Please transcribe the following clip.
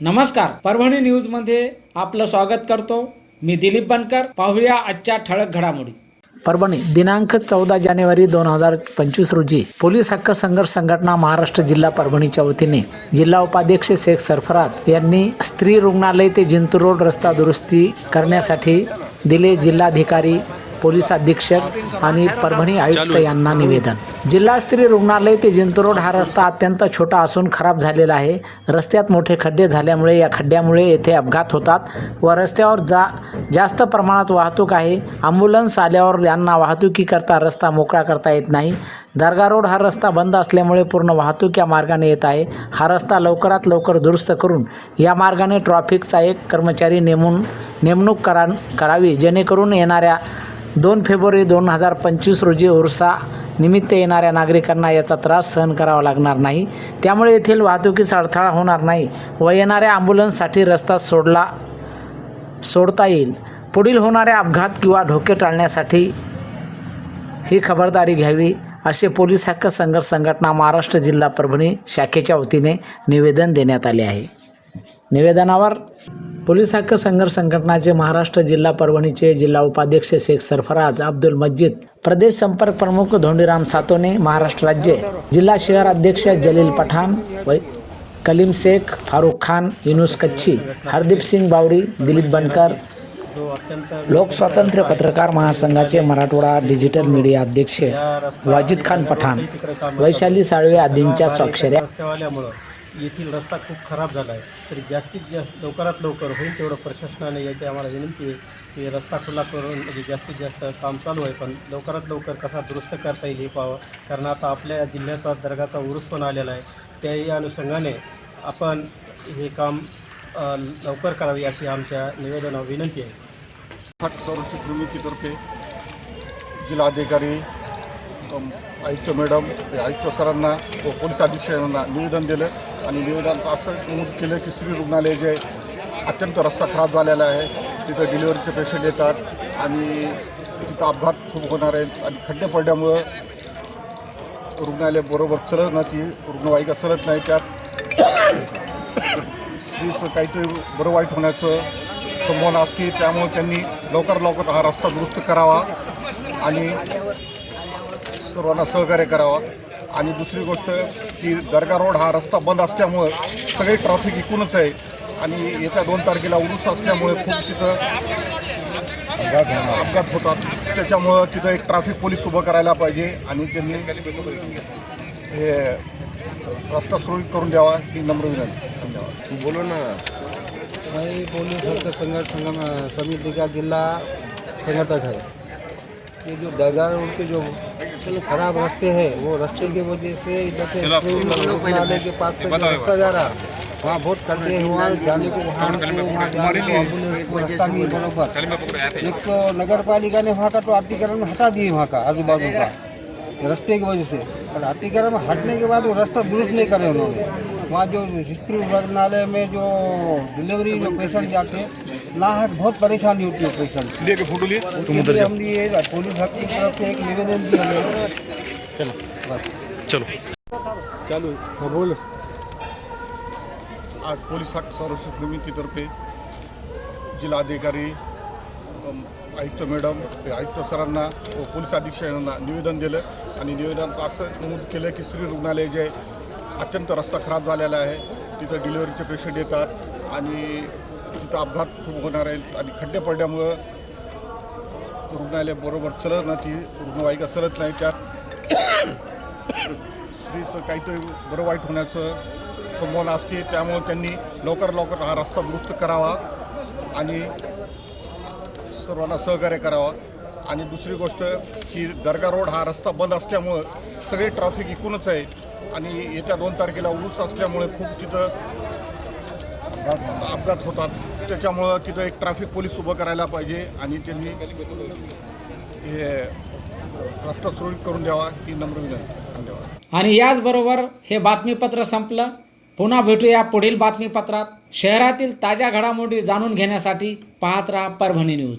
नमस्कार परभणी न्यूजमध्ये आपलं स्वागत करतो. मी दिलीप बनकर पाहूया आजच्या ठळक घडामोडी. परभणी दिनांक चौदा जानेवारी दोन हजार पंचवीस रोजी पोलीस हक्क संघर्ष संघटना महाराष्ट्र जिल्हा परभणीच्या वतीने जिल्हा उपाध्यक्ष शेख सरफराज यांनी स्त्री रुग्णालय ते जिंतूर रोड रस्ता दुरुस्ती करण्यासाठी दिले जिल्हाधिकारी पोलीस अधीक्षक आणि परभणी आयुक्त यांना निवेदन. जिल्हा स्त्री रुग्णालय ते जिंतूर रोड हा रस्ता अत्यंत छोटा असून खराब झालेला आहे. रस्त्यात मोठे खड्डे झाल्यामुळे या खड्ड्यामुळे येथे अपघात होतात व रस्त्यावर जा जास्त प्रमाणात वाहतूक आहे. ॲम्ब्युलन्स आल्यावर यांना वाहतुकीकरता रस्ता मोकळा करता येत नाही. दर्गा रोड हा रस्ता बंद असल्यामुळे पूर्ण वाहतूक या मार्गाने येत आहे. हा रस्ता लवकरात लवकर दुरुस्त करून या मार्गाने ट्रॅफिकचा एक कर्मचारी नेमून नेमणूक करा करावी जेणेकरून येणाऱ्या दोन फेब्रुवारी दोन हजार पंचवीस रोजी उर्सा निमित्त येणाऱ्या नागरिकांना याचा त्रास सहन करावा लागणार नाही. त्यामुळे येथील वाहतुकीस अडथळा होणार नाही व येणाऱ्या ॲम्ब्युलन्ससाठी रस्ता सोडला सोडता येईल. पुढील होणाऱ्या अपघात किंवा धोके टाळण्यासाठी ही खबरदारी घ्यावी असे पोलीस हक्क संघर्ष संघटना महाराष्ट्र जिल्हा परभणी शाखेच्या वतीने निवेदन देण्यात आले आहे. निवेदनावर पोलीस हक्क संघर्ष संघटनाचे महाराष्ट्र जिल्हा परभणीचे जिल्हा उपाध्यक्ष शेख सरफराज अब्दुल मज्जिद प्रदेश संपर्क प्रमुख धोंडीराम सातोने महाराष्ट्र राज्य जिल्हा शहर अध्यक्ष जलील पठाण कलीम शेख फारूक खान युनुस कच्छी हरदीप सिंग बावरी दिलीप बनकर. लोकस्वातंत्र्य पत्रकार महासंघाचे मराठवाडा डिजिटल मीडिया अध्यक्ष वाजिद खान पठाण वैशाली साळवे आदींच्या स्वाक्षऱ्या. येथील रस्ता खूप खराब झाला आहे. तरी जास्तीत जास्त लवकरात लवकर होईल तेवढं प्रशासनाने याची आम्हाला विनंती आहे की रस्ता खुला करून म्हणजे जास्तीत जास्त काम चालू आहे. पण लवकरात लवकर कसा दुरुस्त करता येईल हे पाहावं. कारण आता आपल्या जिल्ह्याचा दर्गाचा उरूस पण आलेला आहे. त्याही अनुषंगाने आपण हे काम लवकर करावी अशी आमच्या निवेदनावर विनंती आहे. खाट संरक्षित समितीतर्फे जिल्हाधिकारी आयुक्त मॅडम हे आयुक्त सरांना व पोलीस अधीक्षकांना निवेदन दिलं आणि निवेदन असं नमूद केलं की श्री रुग्णालय जे अत्यंत रस्ता खराब झालेला आहे तिथं डिलिव्हरीचे पेशंट येतात आणि तिथं अपघात खूप होणार आहेत आणि खड्डे पडल्यामुळं रुग्णालय बरोबर चलत नाही ती रुग्णवाहिका चलत नाही. त्यात स्त्रीचं काहीतरी बरं वाईट होण्याचं संभावना असते त्यामुळे त्यांनी लवकर लवकर हा रस्ता दुरुस्त करावा आणि सर्वांना सहकार्य करावा. आणि दुसरी गोष्ट की दर्गा रोड हा रस्ता बंद असल्यामुळं सगळे ट्रॅफिक इकूनच आहे. आणि येत्या दोन तारखेला उरूस असल्यामुळे खूप तिथं अपघात होतात. त्याच्यामुळं तिथं एक ट्रॅफिक पोलीस उभं करायला पाहिजे आणि त्यांनी हे रस्ता सुरळीत करून द्यावा ही नम्र विनंती. धन्यवाद. बोलो ना. मैं पुलिस हल्का संघर्ष संगम समिति का जिला संगठक है ये जो दरगाह रोड के जो खराब रास्ते हैं वो रास्ते की वजह से इधर से रुग्णालय के पास से रास्ता जा रहा वहाँ बहुत खड्डे हैं वहाँ जाने को वहाँ बराबर। एक तो नगर पालिका ने वहाँ का तो अतिक्रमण हटा दिए वहाँ का आजू बाजू का रास्ते की वजह से। और अतिक्रमण हटने के बाद वो रास्ता दुरुस्त नहीं करे उन्होंने। वहाँ जो स्त्री रुग्णालय में जो डिलीवरी जो पेशेंट जाते हैं नाहक बहुत परेशानी होती है पेशेंट लिए के फ़ोटो लिए। उसके लिए हमने ये पुलिस हक की तरफ़ से एक निवेदन दिया है। चलो। चालू। हाँ। बोलो। आज पोलीस हक्क संरक्षित समितीतर्फे जिल्हाधिकारी आयुक्त मॅडम हे आयुक्त सरांना व पोलीस अधीक्षकांना निवेदन दिलं आणि निवेदनात असं नमूद केलं की श्री रुग्णालय जे अत्यंत रस्ता खराब झालेला आहे. तिथं डिलिव्हरीचे पेशंट येतात आणि तिथं अपघात खूप होणार आहेत आणि खड्डे पडल्यामुळं रुग्णालय बरोबर चलत नाही ती रुग्णवाहिका चलत नाही. त्यात स्त्रीचं काहीतरी बरं वाईट होण्याचं संभावना असते. त्यामुळं त्यांनी लवकर लवकर हा रस्ता दुरुस्त करावा आणि सर्वांना सहकार्य करावा. आणि दुसरी गोष्ट की दर्गा रोड हा रस्ता बंद असल्यामुळं सगळे ट्रॅफिक इकूनच आहे. आणि येत्या दोन तारखेला ऊस असल्यामुळे खूप तिथं अपघात होतात. त्याच्यामुळं तिथं एक ट्रॅफिक पोलीस उभं करायला पाहिजे आणि त्यांनी हे रस्ता सुरळीत करून द्यावा ही नम्र विनंती. धन्यवाद. आणि याचबरोबर हे बातमीपत्र संपलं. पुन्हा भेटूया पुढील बातमीपत्रात. शहरातील ताज्या घडामोडी जाणून घेण्यासाठी पाहत राहा परभणी न्यूज.